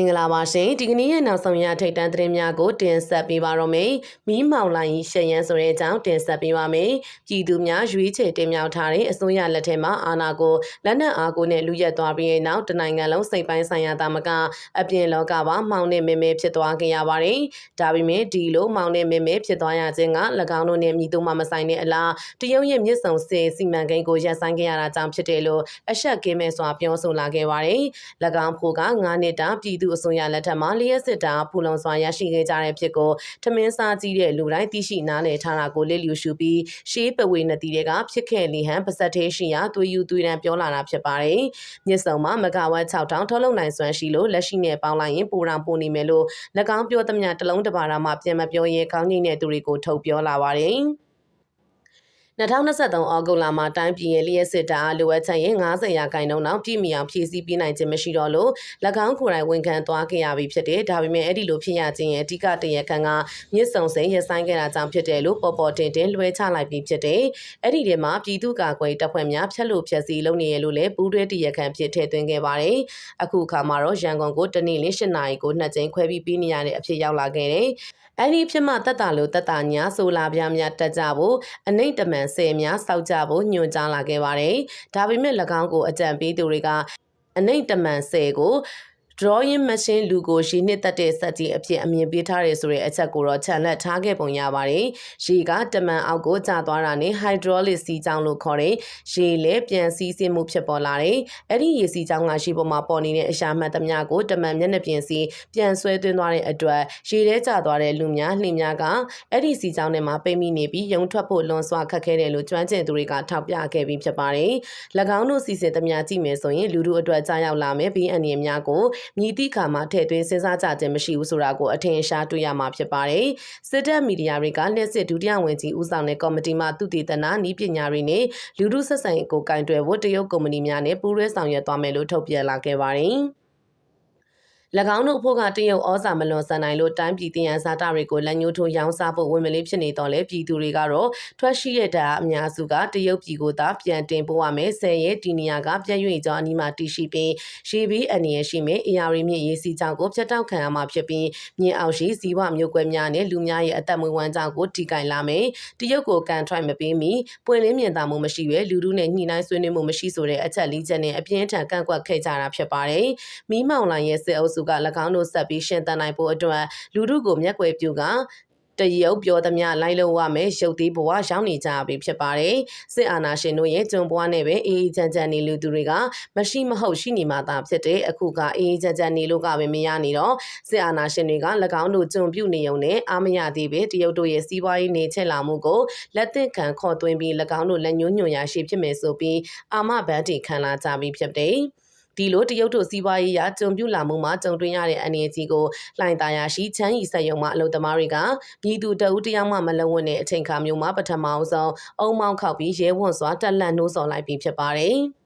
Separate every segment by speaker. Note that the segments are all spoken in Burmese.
Speaker 1: မင်္ဂလာပါရှင်ဒီကနေ့ရဲ့နောက်ဆုံးရထိတ်တန်းသတင်းများကိုတင်ဆက်ပေးပါတော့မယ်မီးမောင်လိုင်းရှယ်ရန်ဆိုတဲ့အကြောင်းတင်ဆက်ပေးပါမယ်ပြည်သူများရွေးချယ်တင်မြှောက်ထားတဲ့အစိုးရလက်ထက်မှာအာဏာကိုလက်နက်အားကိုနဲ့လူရက်သွားပြီးတဲ့နောက်တနိုင်ငံလုံးစိတ်ပိုင်းဆိုင်ရာတာမကအပြင်လောကပါမှောင်နဲ့မင်းမဲဖြစ်သွားခဲ့ရပါတယ်ဒါပေမဲ့ဒီလိုမှောင်နဲ့မင်းမဲဖြစ်သွားရခြင်းက၎င်းတို့နဲ့မြည်သူမှမဆိုင်တဲ့အလားတရုတ်ရဲ့မြစ်ဆုံစေစီမံကိန်းကိုရပ်ဆိုင်းခဲ့ရတာကြောင့်ဖြစ်တယ်လို့အရှက်ကင်းမဲ့စွာပြောဆိုလာခဲ့ပါတယ်၎င်းဖို့က9နှစ်တာပြည်သူအစိုးရလက်ထက်မှာလျှက်စစ်တာဖူလုံစွာရရှိခဲ့ကြတဲ့ဖြစ်ကိုထမင်းစားကြီးတဲ့လူတိုင်းသိရှိနားလည်ထားတာကိုလစ်လျူရှုပြီးရှေးပဝေနတီတွေကဖြစ်ခဲ့လီဟန်ပါဇက်သေးရှိရာသွေးယူသွေးတန်းပြောလာတာဖြစ်ပါတယ်။မြစ်စုံမှာမဂါဝတ်6000ထုတ်လုပ်နိုင်စွမ်းရှိလို့လက်ရှိနဲ့ပေါင်းလိုက်ရင်ပိုရန်ပိုနေမယ်လို့၎င်းပြောသမျှတလုံးတစ်ပါးမှာပြန်မပြောရဲကောင်းကြီးတဲ့သူတွေကိုထုတ်ပြောလာပါတယ်။ 2023အောက်တိုဘာမှာတိုင်းပြည်ရဲ့လျှက်စစ်တာလိုအပ်ချက်ရင်90ရာခိုင်နှုန်းလောက်ပြည်မီအောင်ဖြည့်ဆည်းပေးနိုင်ခြင်းမရှိတော့လို့၎င်းကိုယ်တိုင်ဝန်ခံသွားခဲ့ရပြီဖြစ်တယ်ဒါပေမဲ့အဲ့ဒီလိုဖြစ်ရခြင်းရဲ့အဓိကတရခံကမြစ်စုံစိန်ရဆိုင်ခဲ့တာကြောင့်ဖြစ်တယ်လို့ပေါ်ပေါ်တင်တင်လွှဲချလိုက်ပြီးဖြစ်တယ်အဲ့ဒီထဲမှာပြည်သူ့ကာကွယ်တပ်ဖွဲ့များဖျက်လို့ဖျက်ဆီးလုပ်နေရလို့လည်းပူးတွဲတရခံဖြစ်ထည့်သွင်းခဲ့ပါတယ်အခုအခါမှာတော့ရန်ကုန်ကိုတနေ့လ8နာရီကိုနှစ်ကြိမ်ခွဲပြီးပြီးနေရတဲ့အဖြစ်ရောက်လာခဲ့တယ် အဲ့ဒီဖြစ်မှတက်တာလို့တက်တာညာဆိုလာပြားများတက်ကြဖို့အနိမ့်တမန်ဆယ်များစောက်ကြဖို့ညွှန်ကြားလာခဲ့ပါတယ်။ဒါပေမဲ့၎င်းကိုအကြံပေးသူတွေကအနိမ့်တမန်ဆယ်ကို drawing machine လူကိုရေနှစ်သက်တဲ့စက်ကြီးအဖြစ်အမြင်ပေးထားတယ်ဆိုတဲ့အချက်ကိုတော့ခြံလက်ထားခဲ့ပုံရပါတယ်။ရေကတမန်အောက်ကိုကျသွားတာနဲ့ hydraulic စီးကြောင်းလို့ခေါ်တဲ့ရေလည်းပြန်စီးဆင်းမှုဖြစ်ပေါ်လာတယ်။အဲ့ဒီရေစီးကြောင်းကရေပေါ်မှာပေါ်နေတဲ့အရှာမှတ်သမျှကိုတမန်မျက်နှာပြင်စီပြန်ဆွဲသွင်းသွားတဲ့အတွက်ရေထဲကျသွားတဲ့လူများလှိများကအဲ့ဒီစီးကြောင်းထဲမှာပိတ်မိနေပြီးရုံထွက်ဖို့လွန်စွာခက်ခဲတယ်လို့ကျွမ်းကျင်သူတွေကထောက်ပြခဲ့ပြီးဖြစ်ပါတယ်။၎င်းတို့စီစဉ်သမျှကြည့်မယ်ဆိုရင်လူတို့အတွက်ကြားရောက်လာမယ်ပြီးအန္တရာယ်များကိုမြည်သည့်ခါမှာထည့်သွင်းစဉ်းစားကြခြင်းမရှိဘူးဆိုတာကိုအထင်ရှားတွေ့ရမှာဖြစ်ပါတယ်။စစ်တပ်မီဒီယာတွေကလက်စစ်ဒုတိယဝန်ကြီးဦးဆောင်တဲ့ကော်မတီမှသူတည်တနာဤပညာတွေနဲ့လူမှုဆက်ဆံရေးကိုကင်တွယ်ဖို့တရုတ်ကုမ္ပဏီများနဲ့ပူးတွဲဆောင်ရွက်သွားမယ်လို့ထုတ်ပြန်လာခဲ့ပါတယ်။၎ င်းတို့ဖို့ကတရုတ်ဩဇာမလွန်ဆန်နိုင်လို့တိုင်းပြည်တင်ရန်ဇာတာတွေကိုလက်ညှိုးထိုးရောင်းစားဖို့ဝင်မလေးဖြစ်နေတော့လေပြည်သူတွေကတော့ထွက်ရှိရတဲ့အများစုကတရုတ်ပြည်ကိုသာပြန်တင်ပို့ရမယ်ဆယ်ရဲဒီနီယာကပြည့်ရွေ့ကြောင်းအနီးမှာတည်ရှိပြီးရေဘီအနေရရှိမယ်အရာရီမြင့်ရေးစီကြောင့်ကိုဖျက်တောက်ခံရမှာဖြစ်ပြီးမြင်းအောင်ရှိဇီဝမျိုးကွဲများနဲ့လူများရဲ့အသက်မွေးဝမ်းကြောင့်ကိုထိကိုင်လာမယ်တရုတ်ကိုကန်ထရိုက်မပေးမီပွင့်လင်းမြင်သာမှုမရှိဘဲလူလူနဲ့ညှိနှိုင်းဆွေးနွေးမှုမရှိဆိုတဲ့အချက်လေးချက်နဲ့အပြင်းထန်ကန့်ကွက်ခဲ့ကြတာဖြစ်ပါတယ်မီးမောင်လိုင်ရဲ့စစ်အုပ်စုက၎င်းတို့ဆက်ပြီးရှင်သန်နိုင်ဖို့အတွက်လူထုကိုမျက်ကွယ်ပြုကတရုတ်ပြောသမျှလိုက်လို့ရမယ်ရုပ်သေးဘဝရောက်နေကြပြီဖြစ်ပါတယ်စစ်အာဏာရှင်တို့ရဲ့ကြုံပွားနဲ့ပဲအေးအေးချမ်းချမ်းနေလူသူတွေကမရှိမဟုတ်ရှိနေမှသာဖြစ်တဲ့အခုကအေးအေးချမ်းချမ်းနေလို့ကပဲမရနေတော့စစ်အာဏာရှင်တွေက၎င်းတို့ကြုံပြုနေုံနဲ့အာမရသေးပဲတရုတ်တို့ရဲ့စီးပွားရေးနေချက်လာမှုကိုလက်သင့်ခံခေါ်သွင်းပြီး၎င်းတို့လက်ညှိုးညွှန်ရာရှိဖြစ်မယ်ဆိုပြီးအာမဘတ်တီခံလာကြပြီးဖြစ်တယ် ဒီလိုတရုတ်တို့စီးပွားရေးရာကြုံပြုလာမှုမှာကြုံတွေ့ရတဲ့အနေအကြီးကိုလှိုင်သာယာရှိချမ်းရီဆက်ယုံမှအလုပ်သမားတွေကပြည်သူတအုပ်တယောက်မှမလုံဝင်တဲ့အချိန်ခါမျိုးမှာပထမအောင်ဆုံးအုံမောင်းခောက်ပြီးရဲဝံ့စွာတက်လက်နှိုးဆော်လိုက်ပြီးဖြစ်ပါတယ်။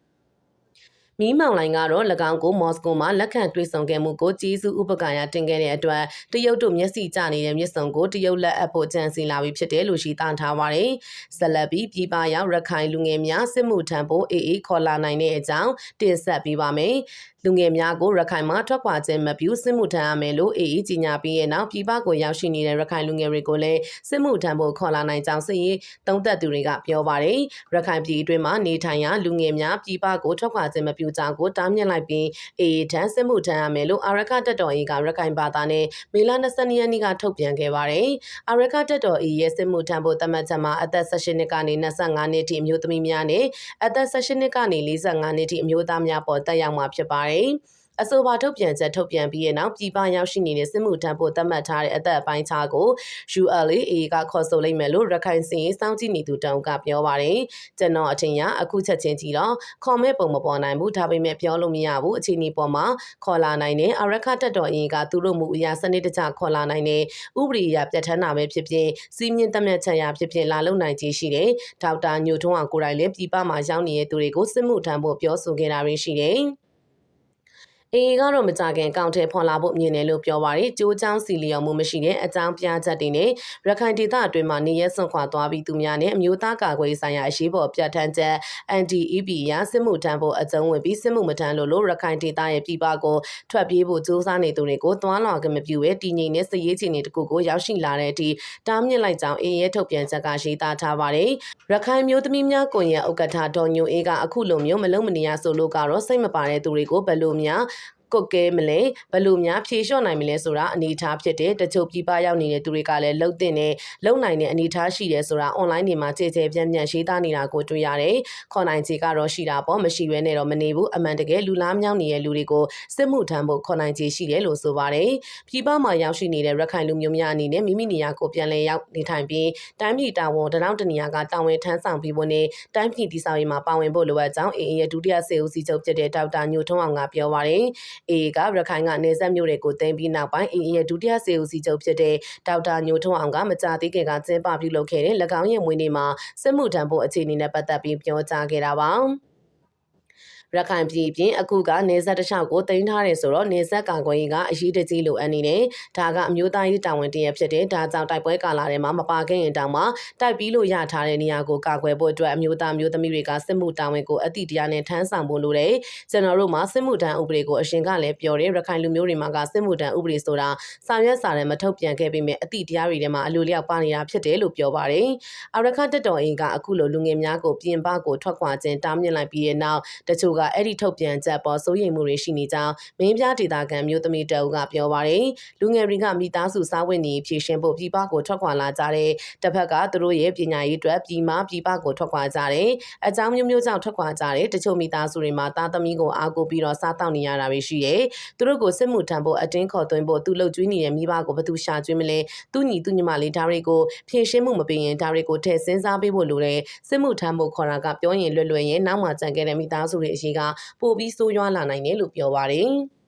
Speaker 1: မီးမောင်လိုင်ကတော့၎င်းကိုမော်စကိုမှာလက်ခံတွေ့ဆုံခဲ့မှုကိုကျေးဇူးဥပကာယတင်ခဲ့တဲ့အတွက်တရုတ်တို့မျက်စိကျနေတဲ့မြစ်ဆုံကိုတရုတ်လက်အပ်ဖို့ကြံစည်လာပြီးဖြစ်တယ်လို့ရှိသားထားပါတယ်။ဇလဘီပြည်ပရောက်ရခိုင်လူငယ်များစစ်မှုထမ်းဖို့အေးအေးခေါ်လာနိုင်တဲ့အကြောင်းတင်ဆက်ပေးပါမယ်။ လူငယ်များကိုရခိုင်မှာထွက်ခွာခြင်းမပြုစစ်မှုထမ်းရမယ်လို့အေးအေးကြီးညာပြီးရဲ့နောက်ပြည်ပကိုရောက်ရှိနေတဲ့ရခိုင်လူငယ်တွေကိုလည်းစစ်မှုထမ်းဖို့ခေါ်လာနိုင်ကြောင်းစစ်ရေးသုံးသက်သူတွေကပြောပါတယ်ရခိုင်ပြည်အတွင်းမှာနေထိုင်ရာလူငယ်များပြည်ပကိုထွက်ခွာခြင်းမပြုကြောင်းကိုတားမြစ်လိုက်ပြီးအေးထမ်းစစ်မှုထမ်းရမယ်လို့အာရကတက်တော်အေးကရခိုင်ဘာသာနဲ့မေလ22ရက်နေ့ကထုတ်ပြန်ခဲ့ပါတယ်အာရကတက်တော်အေးရဲ့စစ်မှုထမ်းဖို့သတ်မှတ်ချက်မှာအသက်16နှစ်ကနေ25နှစ်ထိအမျိုးသမီးများနဲ့အသက်16နှစ်ကနေ45နှစ်ထိအမျိုးသားများပေါ်တက်ရောက်မှာဖြစ်ပါတယ်ပါတယ်။အဆိုပါထုတ်ပြန်ချက်ထုတ်ပြန်ပြီးတဲ့နောက်ပြည်ပရောက်ရှိနေတဲ့စစ်မှုထမ်းဖို့သတ်မှတ်ထားတဲ့အသက်အပိုင်းခြားကို ULA ကခေါ်ဆိုလိုက်မယ်လို့ရခိုင်စင်ရေးစောင့်ကြည့်နေသူတောင်ကပြောပါတယ်။ကျွန်တော်အထင်ရအခုချက်ချင်းကြည့်တော့ခေါ်မဲ့ပုံမပေါ်နိုင်ဘူးဒါပေမဲ့ပြောလို့မရဘူးအခြေအနေပေါ်မှာခေါ်လာနိုင်တဲ့အရခတက်တော်အင်ကသူတို့မူအရာစနစ်တကျခေါ်လာနိုင်တဲ့ဥပဒေအရပြဋ္ဌာန်းတာပဲဖြစ်ဖြစ်စီးမြင့်တတ်မြတ်ချက်ရဖြစ်ဖြစ်လာလုံနိုင်ခြင်းရှိတယ်။ဒေါက်တာညိုထွန်းအောင်ကိုယ်တိုင်လည်းပြည်ပမှာရောက်နေတဲ့သူတွေကိုစစ်မှုထမ်းဖို့ပြောဆိုခဲ့တာတွေရှိတယ်။ အေအေကတော့မကြခင်အကောင့်ထဲဖော်လာဖို့မြင်တယ်လို့ပြောပါရယ်။ကြိုးချောင်းစီလျော်မှုမရှိတဲ့အကြောင်းပြချက်တွေနဲ့ရခိုင်ဒေသအတွင်းမှာနေရဲစွန့်ခွာသွားပြီးသူများနဲ့အမျိုးသားကာကွယ်ရေးဆိုင်ရာအရေးပေါ်ပြဋ္ဌာန်းချက် NDEB ရစစ်မှုထမ်းဖို့အကြုံဝင်ပြီးစစ်မှုမထမ်းလို့လို့ရခိုင်ဒေသရဲ့ပြည်ပကိုထွက်ပြေးဖို့စူးစမ်းနေသူတွေကိုတွန်းလောင်ကမပြူရဲ့တည်ငြိမ်တဲ့စည်ရေးချင်တဲ့တကူကိုရောက်ရှိလာတဲ့အထိတားမြစ်လိုက်ကြောင်းအေရဲထုတ်ပြန်ချက်ကရေးသားထားပါတယ်။ရခိုင်မျိုးသမီးများကွန်ရက်ဥက္ကဋ္ဌဒေါ်ညိုအေးကအခုလိုမျိုးမလုံးမနေရဆိုလို့ကတော့စိတ်မပါတဲ့သူတွေကိုဘယ်လိုများ ကုတ်ကဲမလဲဘယ်လိုများဖြေလျှော့နိုင်မလဲဆိုတာအနေအထားဖြစ်တယ်တချို့ပြည်ပရောက်နေတဲ့သူတွေကလည်းလှုပ်တင်နေလှုပ်နိုင်တဲ့အနေအထားရှိတယ်ဆိုတာ online တွေမှာကြည်ကြဲပြန့်ပြန့်ရေးသားနေတာကိုတွေ့ရတယ်ခေါ်နိုင်ခြေကတော့ရှိတာပေါ့မရှိဘဲနဲ့တော့မနေဘူးအမှန်တကယ်လူလားမြောင်းနေတဲ့လူတွေကိုစစ်မှုထမ်းဖို့ခေါ်နိုင်ခြေရှိတယ်လို့ဆိုပါတယ်ပြည်ပမှာရောက်ရှိနေတဲ့ရခိုင်လူမျိုးများအနေနဲ့မိမိနေရာကိုပြန်လည်ရောက်နေထိုင်ပြီးတိုင်းပြည်တာဝန်တနောက်တနေရာကတာဝန်ထမ်းဆောင်ပြီးဖို့နဲ့တိုင်းပြည်တည်ဆောက်ရေးမှာပါဝင်ဖို့လိုအပ်ကြောင်းအေအေရဲ့ဒုတိယစေဦးစီးချုပ်ဖြစ်တဲ့ဒေါက်တာညိုထွန်းအောင်ကပြောပါတယ် AA ကရခိုင်ကနေဆက်မြို့တွေကိုတင်ပြီးနောက်ပိုင်း AA ရဲ့ဒုတိယစေဦးစီးချုပ်ဖြစ်တဲ့ဒေါက်တာညိုထွန်းအောင်ကမကြာသေးခင်ကကျင်းပပြုလုပ်ခဲ့တဲ့၎င်းရဲ့မွေးနေ့မှာစစ်မှုထမ်းဖို့အခြေအနေနဲ့ပတ်သက်ပြီးပြောကြားခဲ့တာပါ။ ရခိုင်ပြည်ပြင်အခုကနေဆက်တစ်လျှောက်ကိုတင်ထားတယ်ဆိုတော့နေဆက်ကာကွယ်ရေးကအရေးတကြီးလိုအပ်နေတယ်။ဒါကအမျိုးသားရေးတာဝန်တရဖြစ်တဲ့ဒါကြောင့်တိုက်ပွဲကာလထဲမှာမပါခဲ့ရင်တောင်မှတိုက်ပြီးလို့ရထားတဲ့နေရာကိုကာကွယ်ဖို့အတွက်အမျိုးသားမျိုးသမီးတွေကစစ်မှုတာဝန်ကိုအတိတရားနဲ့ထမ်းဆောင်ဖို့လိုတယ်။ကျွန်တော်တို့မှာစစ်မှုထမ်းဥပဒေကိုအရှင်ကလည်းပြောတယ်ရခိုင်လူမျိုးတွေမှာကစစ်မှုထမ်းဥပဒေဆိုတာဆောင်ရွက်စာနဲ့မထုတ်ပြန်ခဲ့ပေမဲ့အတိတရားတွေထဲမှာအလိုလျောက်ပါနေတာဖြစ်တယ်လို့ပြောပါတယ်။အရခတ်တက်တော်အင်ကအခုလိုလူငယ်များကိုပြင်ပကိုထွက်ခွာခြင်းတားမြစ်လိုက်ပြီးတဲ့နောက်တချို့ကအဲ့ဒီထုတ်ပြန်ချက်ပေါ်စိုးရိမ်မှုတွေရှိနေကြောင်းမင်းပြဒေတာခံမျိုးသမီးတအုပ်ကပြောပါတယ်လူငယ်တွေကမိသားစုစားဝတ်နေဖြည့်ရှင်ဖို့ပြည်ပကိုထွက်ခွာလာကြတဲ့တစ်ဖက်ကသူတို့ရဲ့ပညာရေးအတွက်ပြည်မပြည်ပကိုထွက်ခွာကြတယ်အကြောင်းမျိုးမျိုးကြောင့်ထွက်ခွာကြတယ်တချို့မိသားစုတွေမှာသားသမီးကိုအားကိုးပြီးတော့စားတောက်နေရတာတွေရှိတယ်သူတို့ကိုစစ်မှုထမ်းဖို့အတင်းခေါ်သွင်းဖို့သူလှုပ်ကြွေးနေတဲ့မိဘကိုဘသူရှာကျွေးမလဲသူညီသူညီမလေးဒါတွေကိုဖြည့်ရှင်းမှုမပေးရင်ဒါတွေကိုထည့်စဉ်းစားပေးဖို့လိုတယ်စစ်မှုထမ်းဖို့ခေါ်တာကပြောရင်လွယ်လွယ်ရင်နောက်မှကြံခဲ့တဲ့မိသားစုတွေအရှိကပိုပြီးဆိုးရွားလာနိုင်တယ်လို့ပြောပါတယ်။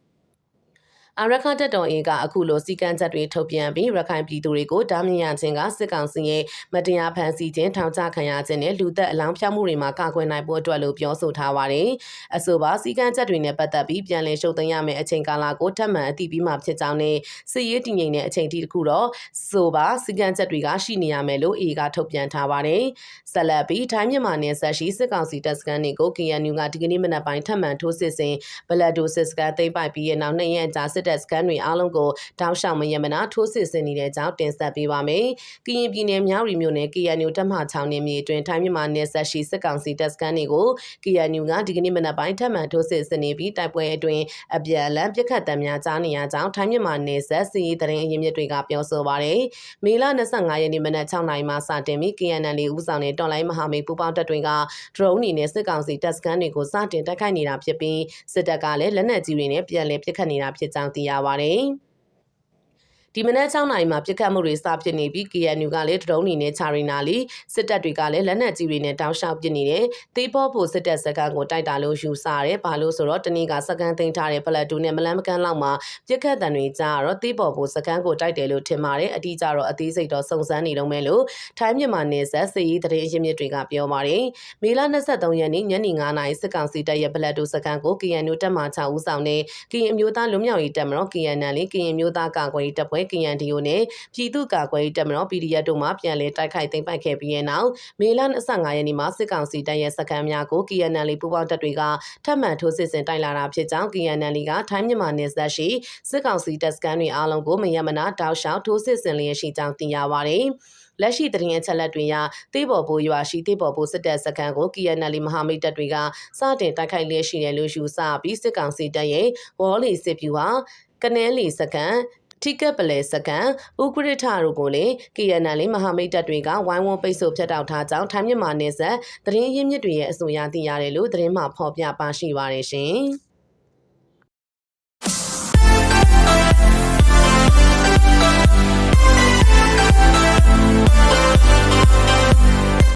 Speaker 1: အာရခတက်တော်အင်ကအခုလိုစီကံချက်တွေထုတ်ပြန်ပြီးရခိုင်ပြည်သူတွေကိုတားမြစ်ရခြင်းကစစ်ကောင်စီရဲ့မတရားဖန်ဆီးခြင်းထောင်ချခံရခြင်းနဲ့လူသက်အလောင်းဖြောက်မှုတွေမှာကာကွယ်နိုင်ဖို့အတွက်လို့ပြောဆိုထားပါတယ်။အဆိုပါစီကံချက်တွေနဲ့ပတ်သက်ပြီးပြန်လည်ရှုပ်သိမ်းရမယ့်အချိန်ကာလကိုထပ်မံအတည်ပြုမှဖြစ်ကြောင်းနဲ့စစ်ရေးတည်ငြိမ်တဲ့အချိန်ထိတခုတော့ဆိုပါစီကံချက်တွေကရှိနေရမယ်လို့အေကထုတ်ပြန်ထားပါတယ်။ဆက်လက်ပြီးထိုင်းမြန်မာနယ်စပ်ရှိစစ်ကောင်စီတပ်စခန်းတွေကို KNU ကဒီကနေ့မနက်ပိုင်းထပ်မံထိုးစစ်ဆင်ဘလက်ဒိုစစ်စခန်းသိမ်းပိုက်ပြီးတဲ့နောက်နှစ်ရက်ကြာစစ်တပ်စခန်းတွေအားလုံးကိုတောက်လျှောက်မယမနာထိုးစစ်ဆင်နေတဲ့အကြောင်းတင်ဆက်ပေးပါမယ်။ကရင်ပြည်နယ်မြောက်ရီမြို့နယ် KNU တပ်မှ6နယ်မြေအတွင်းထိုင်းမြန်မာနယ်စပ်ရှိစစ်ကောင်စီတပ်စခန်းတွေကို KNU ကဒီကနေ့မနက်ပိုင်းထပ်မံထိုးစစ်ဆင်နေပြီးတိုက်ပွဲအတွင်းအပြန်အလှန်ပြစ်ခတ်တံများကြားနေရကြောင်းထိုင်းမြန်မာနယ်စပ်စီးရီးသတင်းအရင်းမြစ်တွေကပြောဆိုပါရယ်။မေလ25ရက်နေ့မနက်6နာရီမှစတင်ပြီး KNL ဦးဆောင်တဲ့တော်လိုင်းမဟာမိတ်ပူးပေါင်းတပ်တွေက drone အနေနဲ့စစ်ကောင်စီတပ်စခန်းတွေကိုစတင်တိုက်ခိုက်နေတာဖြစ်ပြီးစစ်တပ်ကလည်းလက်နက်ကြီးတွေနဲ့ပြန်လည်ပစ်ခတ်နေတာဖြစ်ကြောင်းသိရပါတယ်။ ဒီမနက်6နာရီမှာပြစ်ခတ်မှုတွေစဖြစ်နေပြီး KNU ကလည်းဒရုန်းတွေနဲ့ချရီနာလီစစ်တပ်တွေကလည်းလက်နက်ကြီးတွေနဲ့တောင်းလျှောက်ပစ်နေတယ်။သေဘောဖို့စစ်တပ်စကန်ကိုတိုက်တာလို့ယူဆရတယ်။ဘာလို့ဆိုတော့တနေ့ကစကန်သိမ်းထားတဲ့ပလက်တူနဲ့မလန်းမကန်းလောက်မှာပြစ်ခတ်တံတွေကြားတော့သေဘောဖို့စကန်ကိုတိုက်တယ်လို့ထင်ပါတယ်။အတိအကျတော့အသေးစိတ်တော့စုံစမ်းနေတော့မယ်လို့ထိုင်းမြန်မာနယ်စပ်စစ်ရေးသတင်းအရင်းမြစ်တွေကပြောပါတယ်။မေလ23ရက်နေ့ညနေ9:00နာရီစစ်ကောင်စီတပ်ရဲ့ပလက်တူစကန်ကို KNU တပ်မှ6ဦးဆောင်တဲ့ကရင်အမျိုးသားလူမျိုးရေးတပ်မတော် KNL ကရင်မျိုးသားကာကွယ်ရေးတပ်ဖွဲ့ KNDO နဲ့ပြည်သူ့ကာကွယ်ရေးတပ်မတော် PDF တို့မှပြန်လည်တိုက်ခိုက်သိမ်းပိုက်ခဲ့ပြီးတဲ့နောက်မေလ25ရက်နေ့မှာစစ်ကောင်စီတပ်ရဲ့စခန်းများကို KNL ပူးပေါင်းတပ်တွေကထပ်မံထိုးစစ်ဆင်တိုက်လာတာဖြစ်ကြောင်း KNL ကထိုင်းမြန်မာနယ်စပ်ရှိစစ်ကောင်စီတပ်စခန်းတွေအားလုံးကိုမယမနာတောက်လျှောက်ထိုးစစ်ဆင်လျက်ရှိကြောင်းသိရပါတယ်။လက်ရှိသတင်းအချက်လက်တွေအရတေးပေါ်ဘိုးရွာရှိတေးပေါ်ဘိုးစစ်တပ်စခန်းကို KNL မဟာမိတ်တပ်တွေကစတင်တိုက်ခိုက်လျက်ရှိတယ်လို့ယူဆပြီးစစ်ကောင်စီတပ်ရဲ့ဝေါ်လီစစ်ဗျူဟာကနဲလီစခန်း ထိကက်ပလဲစကန်ဥကရထတို့ကိုလည်း KNL မဟာမိတ်တပ်တွေကဝိုင်းဝန်းပိတ်ဆို့ဖျက်တောက်ထားကြောင်းထိုင်းမြန်မာနယ်စပ်သတင်းရင်းမြစ်တွေရဲ့အဆိုအရသိရတယ်လို့သတင်းမှဖော်ပြပါရှိပါတယ်ရှင်။ Thank you.